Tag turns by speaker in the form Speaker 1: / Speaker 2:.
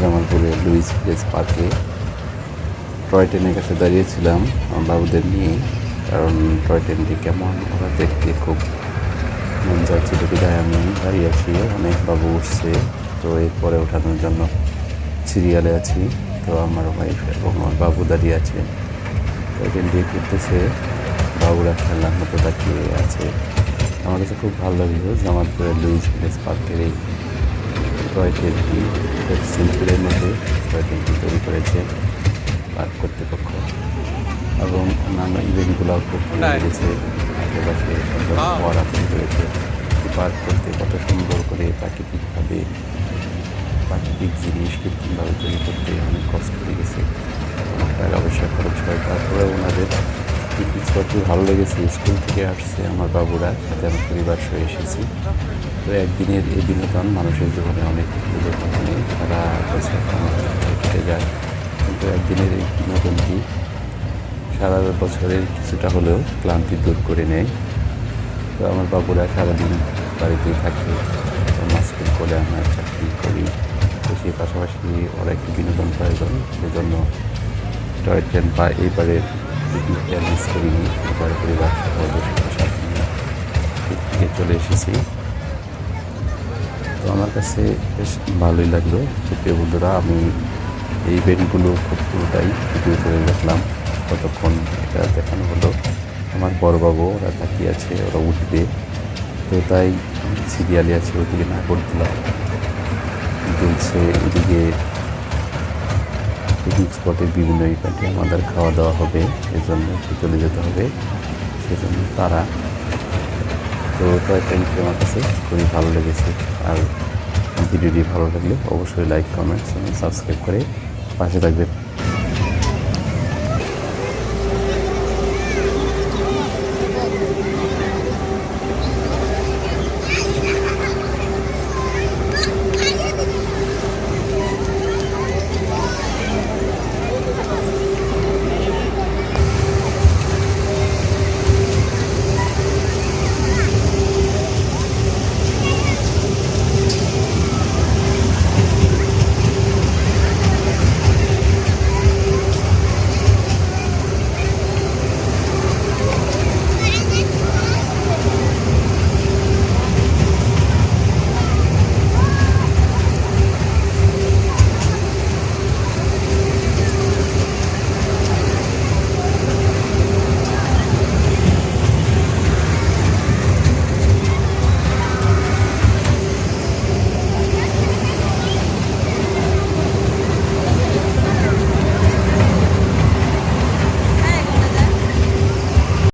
Speaker 1: জামালপুরে Luis place পার্কে toy ট্রেনের কাছে দাঁড়িয়েছিলাম আমার বাবুদের নিয়ে, কারণ টয় ট্রেনটি কেমন ওরা দেখতে খুব মন চাচ্ছিল বিধায় আমি দাঁড়িয়ে আছি, অনেক বাবু উঠছে, তো এরপরে ওঠানোর জন্য সিরিয়ালে আছি, তো আমার ওয়াইফ এবং আমার বাবু দাঁড়িয়ে আছে। টয় ট্রেনটি ঘুরতেছে, বাবুরা খেলার মতো তাকিয়ে আছে। আমার কাছে খুব ভালো লাগল জামালপুরের লুইস প্লেস পার্কের এই টয় ট্রেনটি খুব সিম্পলের মধ্যে টয় ট্রেনটি তৈরি করেছে পার্ক কর্তৃপক্ষ? এবং অন্যান্য ইভেন্টগুলোও খুব ভালো লেগেছে আশেপাশে পড়া তৈরি করেছে পার্ক করতে কত সুন্দর করে প্রাকৃতিকভাবে প্রাকৃতিক জিনিস কৃত্রিমভাবে তৈরি করতে অনেক কষ্ট লেগেছে। অনেক টাকা পয়সা খরচ হয় তারপরে ওনাদের পিকনিক স্পটটি ভালো লেগেছে, স্কুল থেকে আসছে আমার বাবুরা, সাথে আমার পরিবার সহ এসেছি। তো একদিনের এই বিনোদন মানুষের জীবনে অনেক পরিবর্তন সারা বছর কেটে যায়। কিন্তু একদিনের এই বিনোদনটি সারা বছরের কিছুটা হলেও ক্লান্তি দূর করে নেয়। তো আমার বাবুরা সারাদিন বাড়িতেই থাকে স্কুল করে আমরা চাকরি করি। তো সেই পাশাপাশি ওরা একটু বিনোদন প্রয়োজন, সেজন্য টয় ট্রেন বা এইবারের পিকনিকটা মিস করিনি পরিবার পিকনিকে চলে এসেছি। তো আমার কাছে বেশ ভালোই লাগল তো বন্ধুরা, আমি এই ইভেন্টগুলো খুব পুরোটাই ভিডিও করে রাখলাম। কতক্ষণ এটা দেখানো হলো? আমার বড়বাবু ওরা তাকিয়ে আছে, ওরা উঠবে। তো তাই সিরিয়ালে আছে, ওদিকে না করে দিলাম চলছে এদিকে পিকনিক স্পটের বিভিন্ন ইভেন্টে আমাদের খাওয়া দাওয়া হবে, এজন্য একটু চলে যেতে হবে, সেজন্য তারা তো টয় ট্রেনটি আমার কাছে খুবই ভালো লেগেছে। আর ভিডিওটি ভালো লাগলে অবশ্যই লাইক, কমেন্টস এবং সাবস্ক্রাইব করে পাশে থাকবে।